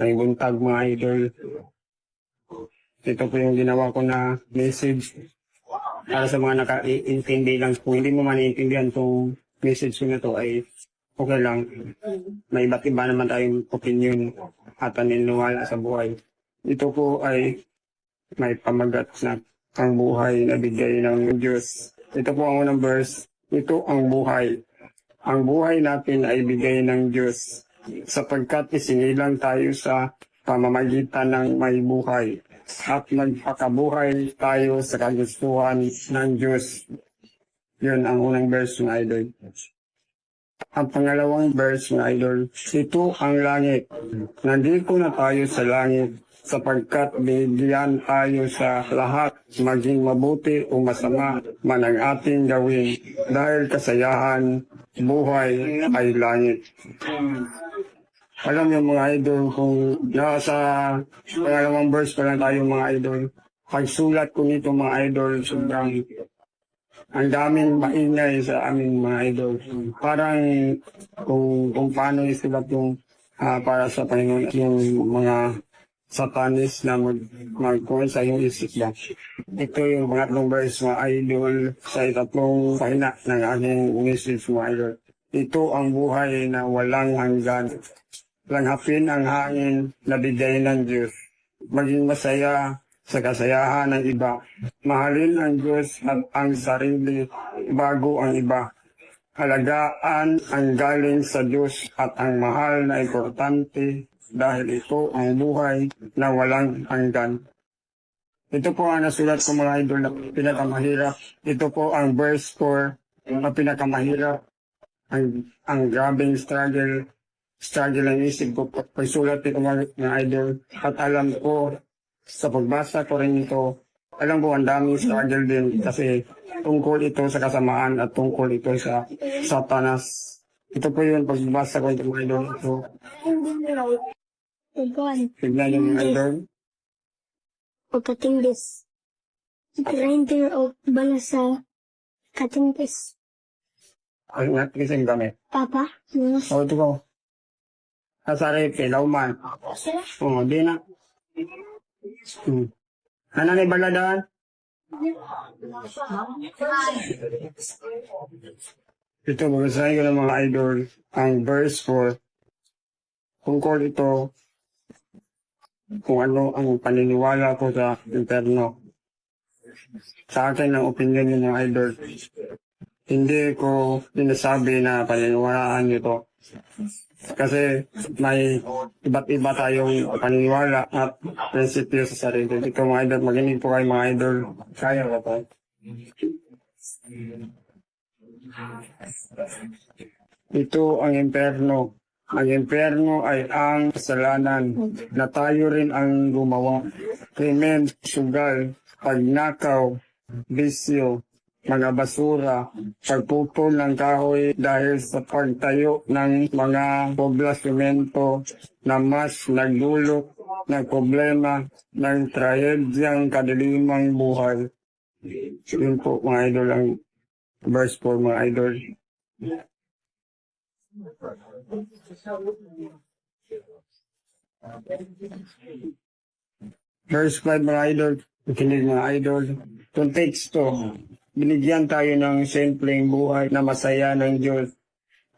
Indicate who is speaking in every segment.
Speaker 1: Ay buntag mga idol. Ito po yung ginawa ko na message para sa mga naka-intindi lang. Kung hindi mo man naiintindihan itong message ko na to ay okay lang. May iba't iba naman tayong opinion at paniniwala sa buhay. Ito po ay may pamagat na ang buhay na bigay ng Diyos. Ito po ang unang verse. Ito ang buhay. Ang buhay natin ay bigay ng Diyos sapagkat isinilang tayo sa pamamagitan ng may buhay at magpakabuhay tayo sa kagustuhan ng Diyos. Yun ang unang verse ng idol. Ang pangalawang verse ng idol, ito ang langit. Nandito na tayo sa langit sapagkat bigyan tayo sa lahat, maging mabuti o masama man ang ating gawin dahil kasayahan, buhay ay langit. Alam niyo mga idol, kung nasa pangalawang verse pa lang tayo mga idol, pagsulat ko nito mga idol, sobrang ang daming maingay sa aming mga idol. Parang kung, kung paano isulat yung ah, para sa Panginoon yung mga satanis na mag, mag sa iyong isip ba. Ito yung pangatlong verse mga idol sa itatlong pahina ng aking message mga. Ito ang buhay na walang hanggan. Langhapin ang hangin na bigay ng Diyos. Maging masaya sa kasayahan ng iba. Mahalin ang Diyos at ang sarili bago ang iba. Halagaan ang galing sa Diyos at ang mahal na importante dahil ito ang buhay na walang hanggan. Ito po ang nasulat ko mga idol na pinakamahirap. Ito po ang verse 4 na pinakamahirap. Ang, ang grabing struggle struggle ang isip ko pag pagsulat ito mga idol. At alam ko, sa pagbasa ko rin ito, alam ko ang daming struggle din kasi tungkol ito sa kasamaan at tungkol ito sa satanas. Ito po yun, pagbasa ko ito mga idol. Ito,
Speaker 2: Upuan.
Speaker 1: tignan yung idol.
Speaker 2: Pagkatingdis. Grinder o bala sa katingdis.
Speaker 1: Ang natin kasing gamit.
Speaker 2: Papa, mga
Speaker 1: O, ito ko. Kasari, pilaw man.
Speaker 2: sila.
Speaker 1: Oo, di na. Hmm. Ano ni baladaan? Ito, babasahin ko ng mga idol ang verse 4. Tungkol ito kung ano ang paniniwala ko sa interno. Sa akin ang opinion ng mga idol. Hindi ko sinasabi na paniniwalaan nito. Kasi may iba't iba tayong paniniwala at prinsipyo sa sarili. Ito mga idol, maginig po kayo mga idol. Kaya ba po? Ito ang imperno. Ang imperno ay ang kasalanan na tayo rin ang gumawa. Krimen, sugal, pagnakaw, bisyo, mga basura, pagputol ng kahoy dahil sa pagtayo ng mga poblasimento na mas nagdulot ng problema ng trahedyang kadilimang buhay. Yun po mga idol ang verse po mga idol. Verse 5 mga idol, kinig mga idol. Itong teksto, binigyan tayo ng simpleng buhay na masaya ng Diyos.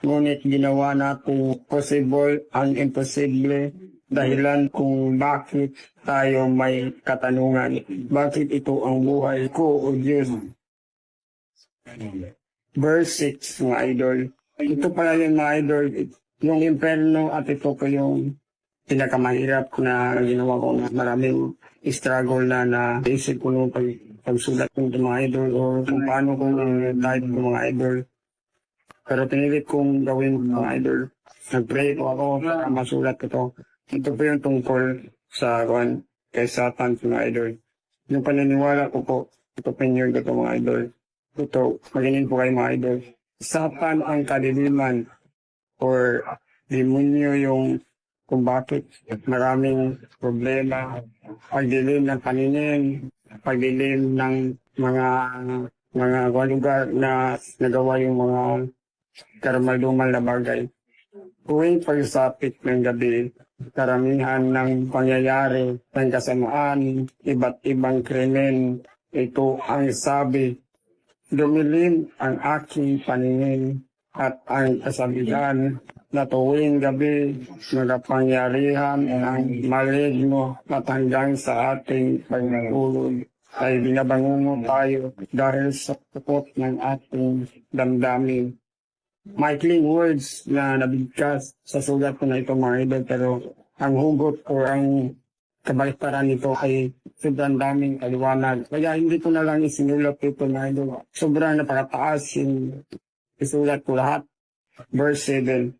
Speaker 1: Ngunit ginawa natin possible ang imposible dahilan kung bakit tayo may katanungan. Bakit ito ang buhay ko o Diyos? Verse 6 mga idol. Ito pala yung mga idol, yung imperno at ito po yung pinakamahirap na ginawa ko na maraming struggle na na isip ko nung pag, pagsulat ng mga idol o kung paano ko type ng mga idol. Pero pinilit kong gawin mga idol. Nag-pray ko ako para masulat ko to. Ito po yung tungkol sa kwan kay Satan mga idol. Yung paniniwala ko po, ito ko to mga idol. Ito, maginin po kayo mga idol. Satan ang kadiliman or demonyo yung kung bakit maraming problema, pagdilim ng paninin, pagdilim ng mga mga lugar na nagawa yung mga karmalduman na bagay. Tuwing pagsapit ng gabi, karamihan ng pangyayari ng kasamaan, iba't ibang krimen, ito ang sabi. Dumilim ang aking paningin at ang kasabihan na tuwing gabi nagapangyarihan ng maligno at hanggang sa ating pagmulog ay binabangungo tayo dahil sa pukot ng ating damdamin. Maikling words na nabigkas sa sulat ko na ito mga pero ang hugot o ang kabaliktaran nito ay sobrang daming kaliwanag. Kaya hindi ko na lang isinulat ito mga idol. Sobrang napakataas yung isulat ko lahat. Verse 7.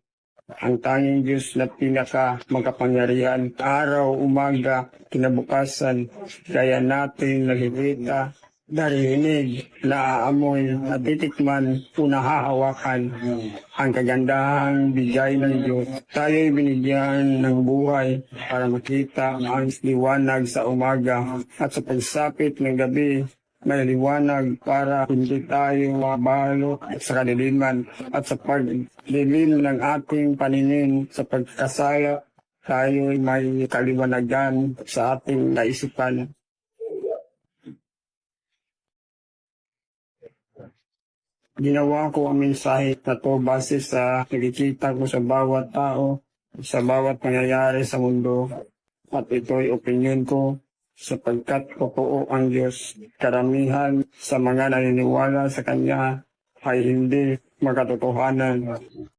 Speaker 1: Ang tanging Diyos na pinaka magkapangyarihan, araw, umaga, kinabukasan, kaya natin nakikita, narinig, naaamoy, natitikman, unahahawakan ang kagandahang bigay ng Diyos. Tayo'y binigyan ng buhay para makita ang liwanag sa umaga at sa pagsapit ng gabi may liwanag para hindi tayo mabalo sa kadiliman at sa pagdilim ng ating paningin sa pagkasala tayo may kaliwanagan sa ating naisipan. Ginawa ko ang mensahe na to base sa nakikita ko sa bawat tao, sa bawat pangyayari sa mundo. At ito'y opinion ko sapagkat totoo ang Diyos. Karamihan sa mga naniniwala sa Kanya ay hindi magkatotohanan.